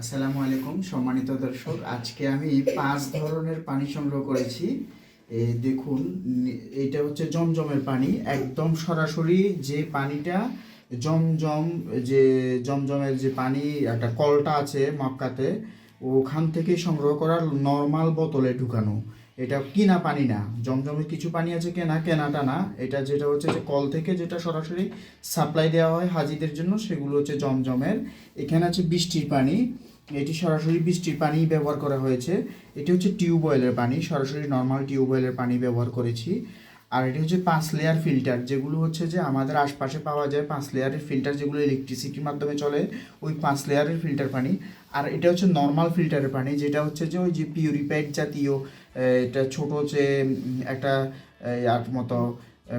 আসসালামু আলাইকুম, সম্মানিত দর্শক। আজকে আমি পাঁচ ধরনের পানি সংগ্রহ করেছি। দেখুন এটা হচ্ছে জমজমের পানি। একদম সরাসরি যে পানিটা, জমজম, যে জমজমের যে পানি, একটা কলটা আছে মক্কাতে ওখান থেকে সংগ্রহ করার নর্মাল বোতলে ঢুকানো। এটা কিনা পানি না, জমজমে কিছু পানি আছে কেনা, কেনাটা না। এটা যেটা হচ্ছে যে কল থেকে যেটা সরাসরি সাপ্লাই দেওয়া হয় হাজিদের জন্য, সেগুলো হচ্ছে জমজমের। এখানে আছে বৃষ্টির পানি, এটি সরাসরি বৃষ্টির পানি ব্যবহার করা হয়েছে। এটি হচ্ছে টিউবওয়েলের পানি, সরাসরি নর্মাল টিউবওয়েলের পানি ব্যবহার করেছি। আর এটি হচ্ছে পাঁচ লেয়ার ফিল্টার যেগুলো হচ্ছে যে আমাদের আশপাশে পাওয়া যায় পাঁচ লেয়ারের ফিল্টার যেগুলো ইলেকট্রিসিটির মাধ্যমে চলে, ওই পাঁচ লেয়ারের ফিল্টার পানি। আর এটা হচ্ছে নর্মাল ফিল্টারের পানি, যেটা হচ্ছে যে ওই যে পিউরিফাইড জাতীয় এটা ছোটো যে একটা আর মতো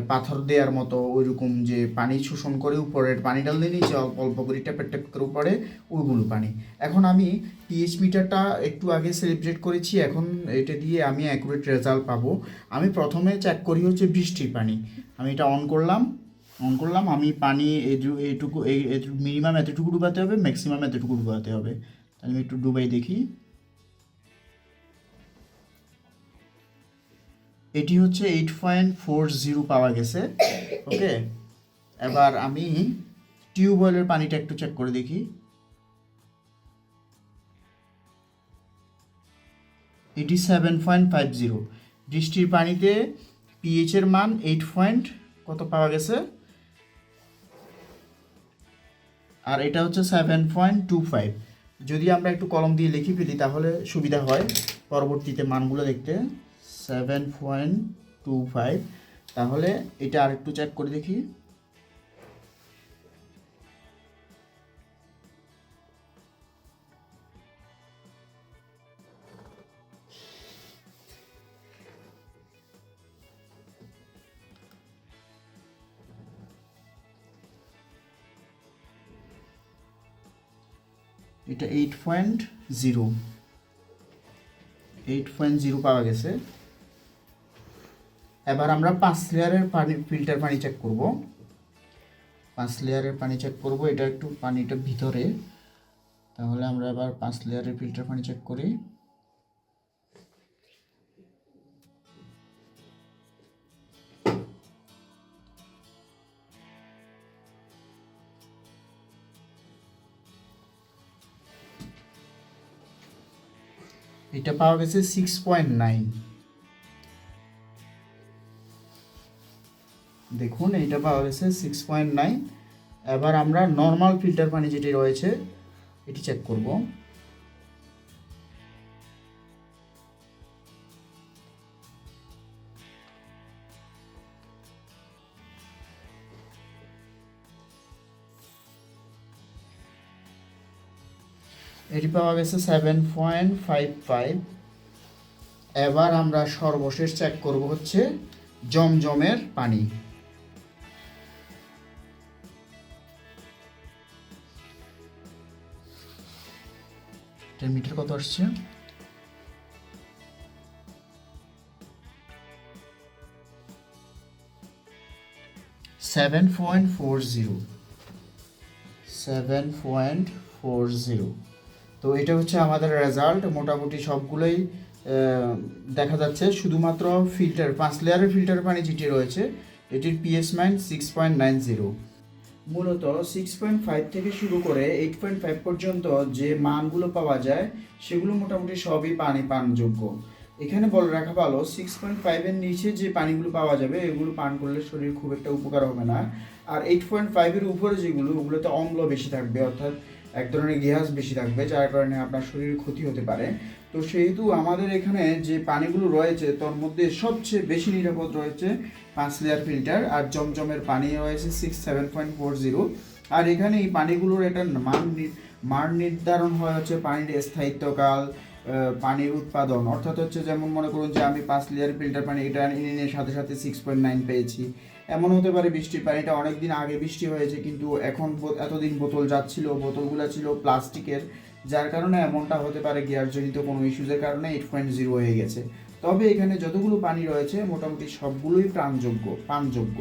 পাথর দেওয়ার মতো ওইরকম যে পানি শোষণ করে উপরের পানি ডাল দিয়ে নিচে অল্প অল্প করে ট্যাপের ট্যাপ করে উপরে ওইগুলো পানি। এখন আমি পিএইচ মিটারটা একটু আগে সেলিব্রেট করেছি, এখন এটা দিয়ে আমি অ্যাকুরেট রেজাল্ট পাবো। আমি প্রথমে চেক করি হচ্ছে বৃষ্টির পানি। আমি এটা অন করলাম অন করলাম, আমি পানি এটু- এইটুকু এই মিনিমাম এতটুকু ডুবাতে হবে ম্যাক্সিমাম এতটুকু ডুবাতে হবে। তাহলে আমি একটু ডুবাই দেখি। এটি হচ্ছে এইট পয়েন্ট ফোর জিরো পাওয়া গেছে। ওকে এবার আমি টিউবওয়েলের পানিটা একটু চেক করে দেখি। এটি সেভেন পয়েন্ট ফাইভ জিরো বৃষ্টির পানিতে পিএইচ এর মান এইট পয়েন্ট কত পাওয়া গেছে? আর এটা হচ্ছে সেভেন পয়েন্ট টু ফাইভ যদি আমরা একটু কলম দিয়ে লিখে ফেলি তাহলে সুবিধা হয় পরবর্তীতে মানগুলো দেখতে। সেভেন পয়েন্ট টু ফাইভ তাহলে এটা আর একটু চেক করে দেখি। এটা eight point zero eight point zero পাওয়া গেছে। এবার আমরা পাঁচ লেয়ারের পানি, ফিল্টার পানি চেক করব। পাঁচ লেয়ারের পানি চেক করব, এটা একটু পানিটা ভিতরে। তাহলে আমরা এবার পাঁচ লেয়ারের ফিল্টার পানি চেক করি। এটা পাওয়া গেছে সিক্স পয়েন্ট নাইন দেখুন, এইটা পাওয়া গেছে সিক্স পয়েন্ট নাইন এবার আমরা নর্মাল ফিল্টার পানি যেটি রয়েছে, এটি চেক করব। এটি পাওয়া গেছে সেভেন পয়েন্ট ফাইভ ফাইভ এবার আমরা সর্বশেষ চেক করব হচ্ছে জমজমের পানি। এটার মিটার কত আসছে? Seven point four zero seven point four zero তো এটা হচ্ছে আমাদের রেজাল্ট মোটামুটি সবগুলোই দেখা যাচ্ছে শুধুমাত্র ফিল্টার পাঁচ লেয়ারের ফিল্টার পানি যেটি রয়েছে। এটির পিএস মাইন সিক্স পয়েন্ট নাইন জিরো মূলত সিক্স পয়েন্ট ফাইভ থেকে শুরু করে এইট পয়েন্ট ফাইভ পর্যন্ত যে মানগুলো পাওয়া যায়, সেগুলো মোটামুটি সবই পানি পানযোগ্য। এখানে বলে রাখা ভালো সিক্স পয়েন্ট ফাইভের নিচে যে পানিগুলো পাওয়া যাবে, এগুলো পান করলে শরীর খুব একটা উপকার হবে না। আর এইট পয়েন্ট ফাইভের উপরে যেগুলো, ওগুলোতে অম্ল বেশি থাকবে, অর্থাৎ এক ধরনের গ্যাস বেশি থাকবে, যার কারণে আপনার শরীরের ক্ষতি হতে পারে। তো সেহেতু আমাদের এখানে যে পানিগুলো রয়েছে, তার মধ্যে সবচেয়ে বেশি নিরাপদ রয়েছে পাঁচ লেয়ার ফিল্টার আর জমজমের পানি রয়েছে six seven point four zero আর এখানে এই পানিগুলোর একটা মান মান নির্ধারণ হয় হচ্ছে পানির স্থায়িত্বকাল পানির উৎপাদন। অর্থাৎ হচ্ছে যেমন মনে করুন যে আমি পাঁচ লেয়ার ফিল্টার পানি এটা এনে সাথে সাথে সিক্স পয়েন্ট নাইন পেয়েছি। এমন হতে পারে বৃষ্টির পানিটা অনেক দিন আগে বৃষ্টি হয়েছে, কিন্তু এখন এতদিন বোতল যাচ্ছিল, বোতলগুলো ছিল প্লাস্টিকের যার কারণে এমনটা হতে পারে গিয়ারজনিত কোনো ইস্যুজের কারণে এইট পয়েন্ট জিরো হয়ে গেছে। তবে এখানে যতগুলো পানি রয়েছে, মোটামুটি সবগুলোই প্রাণযোগ্য, পানযোগ্য।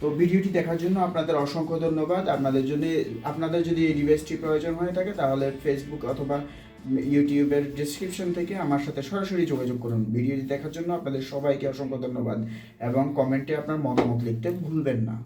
তো ভিডিওটি দেখার জন্য আপনাদের অসংখ্য ধন্যবাদ। আপনাদের জন্য আপনাদের যদি এই ডিভাইসটি প্রয়োজন হয়ে থাকে, তাহলে ফেসবুক অথবা ইউটিউবের ডিসক্রিপশন থেকে আমার সাথে সরাসরি যোগাযোগ করুন। ভিডিওটি দেখার জন্য আপনাদের সবাইকে অসংখ্য ধন্যবাদ এবং কমেন্টে আপনার মতামত লিখতে ভুলবেন না।